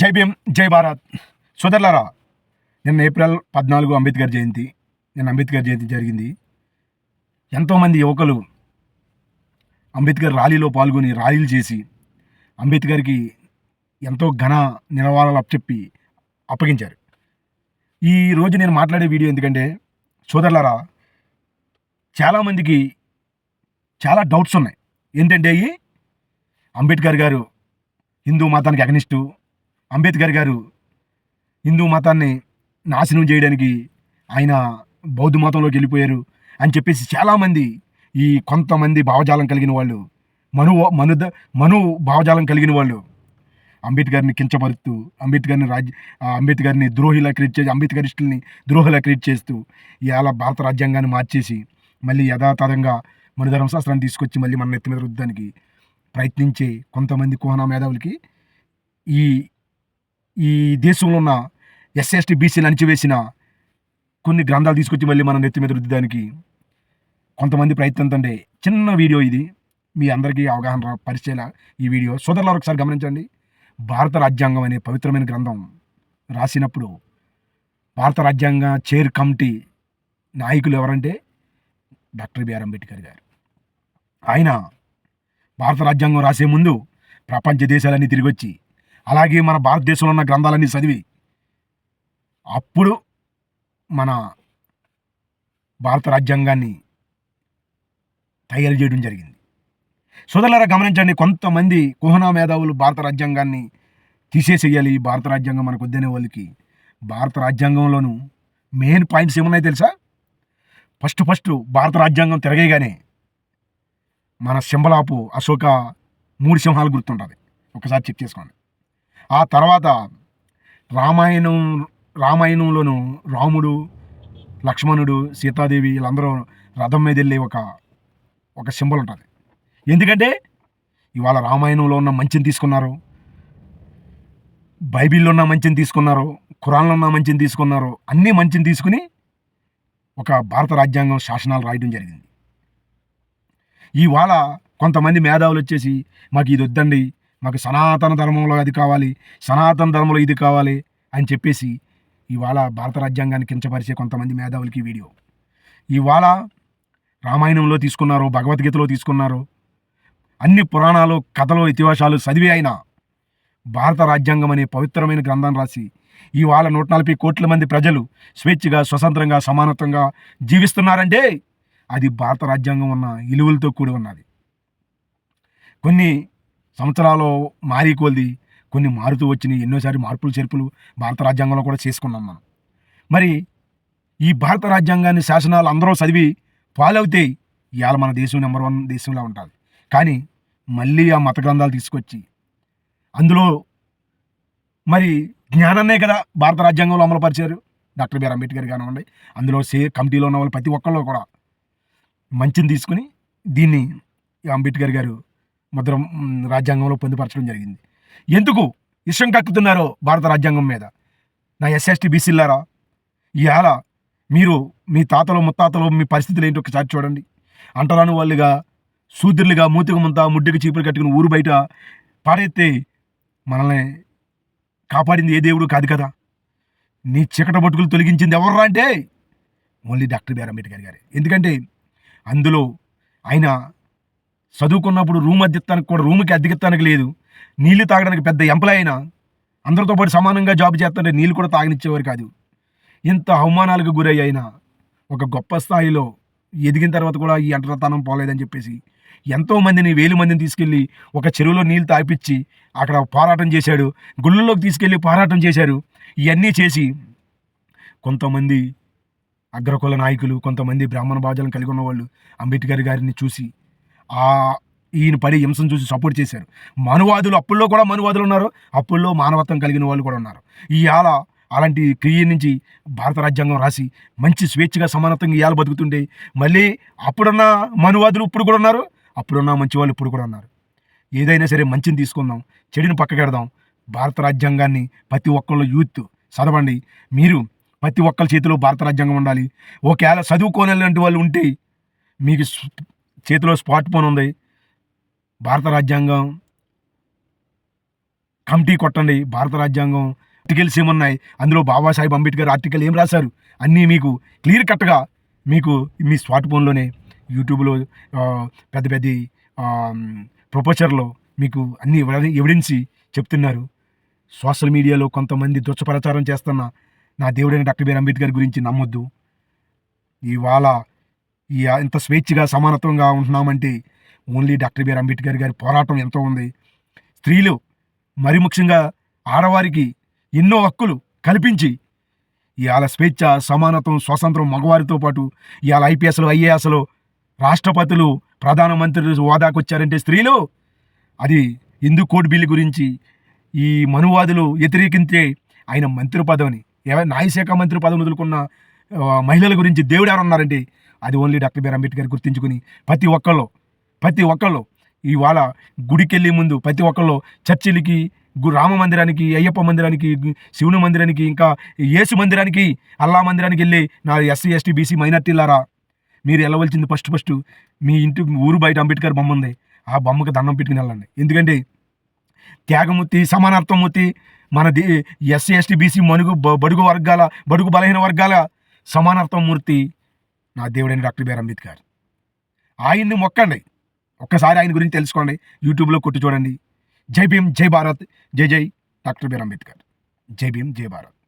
జై భీమ్ జై భారత్. సోదరులారా నిన్న ఏప్రిల్ పద్నాలుగు అంబేద్కర్ జయంతి నిన్న అంబేద్కర్ జయంతి జరిగింది. ఎంతోమంది యువకులు అంబేద్కర్ ర్యాలీలో పాల్గొని ర్యాలీలు చేసి అంబేద్కర్కి ఎంతో ఘన నిలవాళాలు అప్పచెప్పి అప్పగించారు. ఈరోజు నేను మాట్లాడే వీడియో ఎందుకంటే సోదరులారా చాలామందికి చాలా డౌట్స్ ఉన్నాయి. ఏంటంటే అయ్యి అంబేద్కర్ గారు హిందూ మతానికి అగనిస్టు అంబేద్కర్ గారు హిందూ మతాన్ని నాశనం చేయడానికి ఆయన బౌద్ధ మతంలోకి వెళ్ళిపోయారు అని చెప్పేసి చాలామంది ఈ కొంతమంది భావజాలం కలిగిన వాళ్ళు మను మను మను భావజాలం కలిగిన వాళ్ళు అంబేద్కర్ని కించపరుస్తూ అంబేద్కర్ని రాజ్య అంబేద్కర్ని ద్రోహిలా క్రియేట్ చేసి అంబేద్కరిస్టుల్ని ద్రోహిలా క్రియేట్ చేస్తూ ఇలా భారత రాజ్యాంగాన్ని మార్చేసి మళ్ళీ యథాతథంగా మన ధర్మశాస్త్రాన్ని తీసుకొచ్చి మళ్ళీ మన నెత్తి మీద రుద్దడానికి ప్రయత్నించే కొంతమంది కోహనా మేధావులకి ఈ ఈ దేశంలో ఉన్న ఎస్ఎస్టీ బీసీలు అణిచివేసిన కొన్ని గ్రంథాలు తీసుకొచ్చి మళ్ళీ మనం నెత్తి మీద రుద్దడానికి కొంతమంది ప్రయత్నంతండి చిన్న వీడియో ఇది. మీ అందరికీ అవగాహన రా- ఈ వీడియో. సోదరులారు ఒకసారి గమనించండి. భారత రాజ్యాంగం అనే పవిత్రమైన గ్రంథం రాసినప్పుడు భారత రాజ్యాంగ చైర్ కమిటీ నాయకులు ఎవరంటే డాక్టర్ బిఆర్ అంబేద్కర్ గారు. ఆయన భారత రాజ్యాంగం రాసే ముందు ప్రపంచ దేశాలన్నీ తిరిగి వచ్చి అలాగే మన భారతదేశంలో ఉన్న గ్రంథాలన్నీ చదివి అప్పుడు మన భారత రాజ్యాంగాన్ని తయారు చేయడం జరిగింది. సోదరులారా గమనించండి కొంతమంది కుహనా మేధావులు భారత రాజ్యాంగాన్ని తీసేసేయాలి. భారత రాజ్యాంగం మనకు వద్దనే వాళ్ళకి భారత రాజ్యాంగంలోనూ మెయిన్ పాయింట్స్ ఏమున్నాయి తెలుసా? ఫస్ట్ ఫస్ట్ భారత రాజ్యాంగం తిరగేయగానే మన సింబలాపు అశోక మూడు సింహాలు గుర్తుంటుంది ఒకసారి చెక్ చేసుకోండి. ఆ తర్వాత రామాయణం రామాయణంలోను రాముడు లక్ష్మణుడు సీతాదేవి వీళ్ళందరూ రథం మీద వెళ్ళే ఒక ఒక సింబల్ ఉంటుంది. ఎందుకంటే ఇవాళ రామాయణంలో ఉన్న మంచిని తీసుకున్నారు. బైబిల్లో ఉన్న మంచిని తీసుకున్నారు. ఖురాన్లో ఉన్న మంచిని తీసుకున్నారు. అన్నీ మంచిని తీసుకుని ఒక భారత రాజ్యాంగం శాసనాలు రాయడం జరిగింది. ఇవాళ కొంతమంది మేధావులు వచ్చేసి మాకు ఇది వద్దండి మాకు సనాతన ధర్మంలో అది కావాలి సనాతన ధర్మంలో ఇది కావాలి అని చెప్పేసి ఇవాళ భారత రాజ్యాంగాన్ని కించపరిచే కొంతమంది మేధావులకి వీడియో. ఇవాళ రామాయణంలో తీసుకున్నారు భగవద్గీతలో తీసుకున్నారు. అన్ని పురాణాలు కథలు ఇతిహాసాలు చదివి అయినా భారత రాజ్యాంగం అనే పవిత్రమైన గ్రంథం రాసి ఇవాళ నూట నలభై కోట్ల మంది ప్రజలు స్వేచ్ఛగా స్వతంత్రంగా సమానత్వంగా జీవిస్తున్నారంటే అది భారత రాజ్యాంగం ఉన్న ఇలువలతో కూడి ఉన్నది. కొన్ని సంవత్సరాలు మారి కొలిది కొన్ని మారుతూ వచ్చినాయి ఎన్నోసారి మార్పులు చేర్పులు భారత రాజ్యాంగంలో కూడా చేసుకున్నాం మనం. మరి ఈ భారత రాజ్యాంగాన్ని శాసనాలు అందరూ చదివి ఫాలో అవుతే ఇవాళ మన దేశం నెంబర్ వన్ దేశంలో ఉంటుంది. కానీ మళ్ళీ ఆ మత గ్రంథాలు తీసుకొచ్చి అందులో మరి జ్ఞానాన్నే కదా భారత రాజ్యాంగంలో అమలుపరిచారు డాక్టర్ బిఆర్ అంబేద్కర్ కానివ్వండి అందులో సే కమిటీలో ఉన్న వాళ్ళు ప్రతి ఒక్కళ్ళు కూడా మంచిని తీసుకుని దీన్ని అంబేద్కర్ గారు ముద్ర రాజ్యాంగంలో పొందుపరచడం జరిగింది. ఎందుకు ఇష్టం కక్కుతున్నారో భారత రాజ్యాంగం మీద? నా ఎస్ఎస్టీ బీసీలారా ఇవాళ మీరు మీ తాతలు ముత్తాతలు మీ పరిస్థితులు ఏంటో ఒకసారి చూడండి. అంటరాని వాళ్ళుగా శూద్రులుగా మూతికి ముంత ముడ్డికి చీపులు కట్టుకుని ఊరు బయట పాడెత్తే మనల్ని కాపాడింది ఏ దేవుడు కాదు కదా? నీ చీకట బతుకులు తొలగించింది ఎవర్రా అంటే? ఓన్లీ డాక్టర్ బిఆర్ అంబేద్కర్ గారే. ఎందుకంటే అందులో ఆయన చదువుకున్నప్పుడు రూమ్ అద్దెత్తానికి కూడా రూమ్కి అద్దెకెత్తానికి లేదు. నీళ్ళు తాగడానికి పెద్ద ఎంప్లాయ్ అయినా అందరితో పాటు సమానంగా జాబ్ చేస్తుంటే నీళ్ళు కూడా తాగనిచ్చేవారు కాదు. ఇంత అవమానాలకు గురై అయినా ఒక గొప్ప స్థాయిలో ఎదిగిన తర్వాత కూడా ఈ అంటరతనం పోలేదని చెప్పేసి ఎంతో మందిని వేలు మందిని తీసుకెళ్ళి ఒక చెరువులో నీళ్ళు తాపిచ్చి అక్కడ పోరాటం చేశాడు. గుళ్ళలోకి తీసుకెళ్ళి పోరాటం చేశారు. ఇవన్నీ చేసి కొంతమంది అగ్రకుల నాయకులు కొంతమంది బ్రాహ్మణ భాజాలను కలిగి ఉన్న వాళ్ళు అంబేద్కర్ గారిని చూసి ఈయన పడి హింసను చూసి సపోర్ట్ చేశారు. మనువాదులు అప్పుల్లో కూడా మనువాదులు ఉన్నారు. అప్పుల్లో మానవత్వం కలిగిన వాళ్ళు కూడా ఉన్నారు. ఇవాళ అలాంటి క్రియ నుంచి భారత రాజ్యాంగం రాసి మంచి స్వేచ్ఛగా సమానత్వంగా ఇవాళ బతుకుతుంటే మళ్ళీ అప్పుడున్న మనువాదులు ఇప్పుడు కూడా ఉన్నారు. అప్పుడున్న మంచి వాళ్ళు ఇప్పుడు కూడా ఉన్నారు. ఏదైనా సరే మంచిని తీసుకుందాం చెడుని పక్కకెడదాం భారత రాజ్యాంగాన్ని ప్రతి ఒక్కళ్ళు యూత్ చదవండి. మీరు ప్రతి ఒక్కరి చేతిలో భారత రాజ్యాంగం ఉండాలి. ఒకవేళ చదువుకోనలాంటి వాళ్ళు ఉంటే మీకు చేతిలో స్మార్ట్ ఫోన్ ఉంది. భారత రాజ్యాంగం. కమిటీ కొట్టండి భారత రాజ్యాంగం. ఆర్టికల్స్ ఏమున్నాయి? అందులో బాబాసాహెబ్ అంబేద్కర్ ఆర్టికల్ ఏం రాశారు? అన్నీ మీకు క్లియర్ కట్గా మీకు మీ స్మార్ట్ ఫోన్లోనే యూట్యూబ్లో పెద్ద పెద్ద ప్రొఫెసర్లో మీకు అన్ని ఎవిడెన్సీ చెప్తున్నారు. సోషల్ మీడియాలో కొంతమంది దుచ్చప్రచారం చేస్తున్న నా దేవుడైన డాక్టర్ బిఆర్ అంబేద్కర్ గురించి నమ్మొద్దు. ఇవాళ ఇంత స్వేచ్ఛగా సమానత్వంగా ఉంటున్నామంటే only doctor B R Ambedkar గారి పోరాటం ఎంతో ఉంది. స్త్రీలు మరి ముఖ్యంగా ఆడవారికి ఎన్నో హక్కులు కల్పించి ఇవాళ స్వేచ్ఛ సమానత్వం స్వతంత్రం మగవారితో పాటు ఇవాళ ఐపీఎస్లు ఐఏఎస్లు రాష్ట్రపతులు ప్రధానమంత్రులు హోదాకు వచ్చారంటే స్త్రీలు అది హిందూ కోడ్ బిల్లు గురించి ఈ మనువాదులు వ్యతిరేకించే ఆయన మంత్రి పదవిని. నాయశాఖ మంత్రి పదవిని వదులుకున్న మహిళల గురించి దేవుడు ఎవరు ఉన్నారండి అది only doctor B R Ambedkar గుర్తించుకుని ప్రతి ఒక్కళ్ళు ప్రతి ఒక్కళ్ళు ఇవాళ గుడికి వెళ్ళే ముందు ప్రతి ఒక్కళ్ళు చర్చిలకి గు- రామ మందిరానికి అయ్యప్ప మందిరానికి శివుని మందిరానికి ఇంకా యేసు మందిరానికి అల్లా మందిరానికి వెళ్ళి నా ఎస్సీ ఎస్టీ బీసీ మైనార్టీలారా మీరు వెళ్ళవలసింది ఫస్ట్ ఫస్ట్ మీ ఇంటి ఊరు బయట అంబేద్కర్ బొమ్మ ఉంది. ఆ బొమ్మకి దండం పెట్టుకుని వెళ్ళండి. ఎందుకంటే త్యాగమూర్తి సమానార్థమూర్తి మన దే ఎస్సీ ఎస్టీ బీసీ మనుగు బ- బడుగు వర్గాల బడుగు బలహీన వర్గాల మూర్తి నా దేవుడైన డాక్టర్ బిఆర్ అంబేద్కర్. ఆయన్ని మొక్కండి. ఒక్కసారి ఆయన గురించి తెలుసుకోండి. యూట్యూబ్లో కొట్టి చూడండి. జై భీమ్ జై భారత్. జై జై డాక్టర్ బిఆర్ అంబేద్కర్. జై భీమ్ జై భారత్.